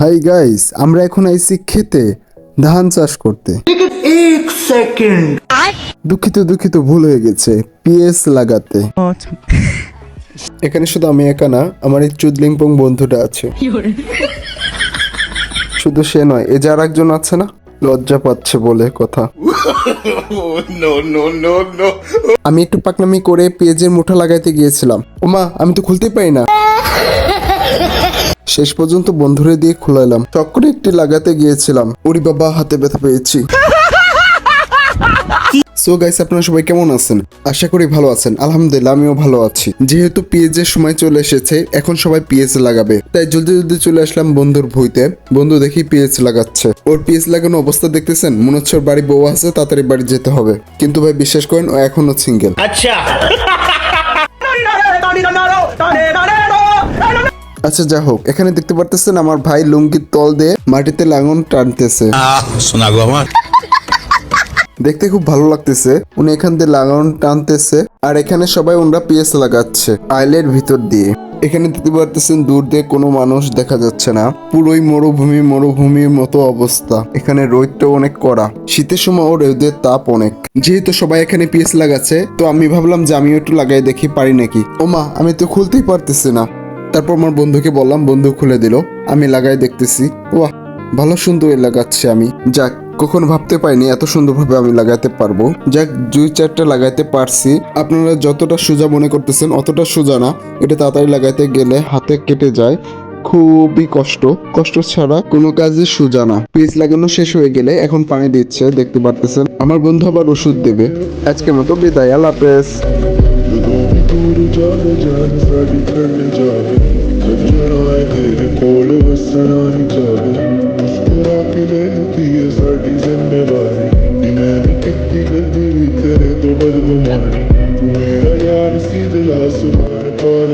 Hi guys আমরা এখন আইছি খেতে ধান চাষ করতে। দুঃখিত দুঃখিত ভুল হয়ে গেছে পিএস লাগাতে। এখানে শুধু আমি একা না আমার এই চুদলিংপং বন্ধুটা আছে। শুধু সে নয় এ যার একজন আছে না লজ্জা পাচ্ছে বলে কথা। আমি একটু পাকনামি করে পেজের মুঠা লাগাইতে গিয়েছিলাম। ওমা আমি তো খুলতেই পারি না। শেষ পর্যন্ত বন্ধুরে দিয়ে খুলাইলাম শখ একটি লাগাতে গিয়েছিলাম ওরি বাবা হাতে ব্যথা পেয়েছি সো গাইস আপনারা সবাই কেমন আছেন আশা করি ভালো আছেন আলহামদুলিল্লাহ আমিও ভালো আছি যেহেতু পিএইচ এর সময় চলে এসেছে এখন সবাই পিএজ লাগাবে তাই জলদি জলদি চলে আসলাম বন্ধুর ভুইতে বন্ধু দেখি পিএইচ লাগাচ্ছে ওর পিএইচ লাগানো অবস্থা দেখতেছেন মনে হচ্ছে ওর বাড়ি বউ আছে তাড়াতাড়ি বাড়ি যেতে হবে কিন্তু ভাই বিশ্বাস করেন ও এখনও সিঙ্গেল আচ্ছা আচ্ছা যা হোক এখানে দেখতে পারতেছেন আমার ভাই লুঙ্গির তল দিয়ে মাটিতে লাঙন টানতেছে। শোনা গো আমার। দেখতে খুব ভালো লাগতেছে উনি এখান দিয়ে লাগান টানতেছে আর এখানে সবাই ওনারা পিএস লাগাচ্ছে আইলের ভিতর দিয়ে। এখানে দেখতে পারতেছেন দূর দিয়ে কোনো মানুষ দেখা যাচ্ছে না পুরোই মরুভূমি মরুভূমির মতো অবস্থা। এখানে রোদটা অনেক কড়া শীতের সময় ও রোদের তাপ অনেক। যেহেতু সবাই এখানে পিএস লাগাচ্ছে তো আমি ভাবলাম যে আমিও একটু লাগাই দেখি পারি নাকি। ওমা আমি তো খুলতেই পারতেছি না। তারপর আমার বন্ধুকে বললাম, বন্ধু খুলে দিল। আমি লাগাই দেখতেছি। বাহ ভালো সুন্দর লাগাচ্ছে আমি। যাক, কখনো ভাবতে পারিনি এত সুন্দরভাবে আমি লাগাতে পারব। যাক, দুই চারটা লাগাইতে পারছি। আপনারা যতটা সোজা মনে করতেছেন, অতটা সোজা না। এটা তাড়াতাড়ি লাগাইতে গেলে হাতে কেটে যায়। খুবই কষ্ট। কষ্ট ছাড়া কোনো কাজে সোজা না। পিস লাগানো শেষ হয়ে গেলে এখন পানি দিচ্ছে, দেখতে পারতেছেন। আমার বন্ধু আবার ওষুধ দেবে। আজকের মতো বিদায়, আল্লাহ হাফেজ। جان جان ساری کرنے جاوے کب جنائے تیرے کول وسنانی جاوے مسکرا کے لیتی ہے ساری ذمہ Dinamik ettiler diri tere dobar dumanı Tümera yar sidla subar para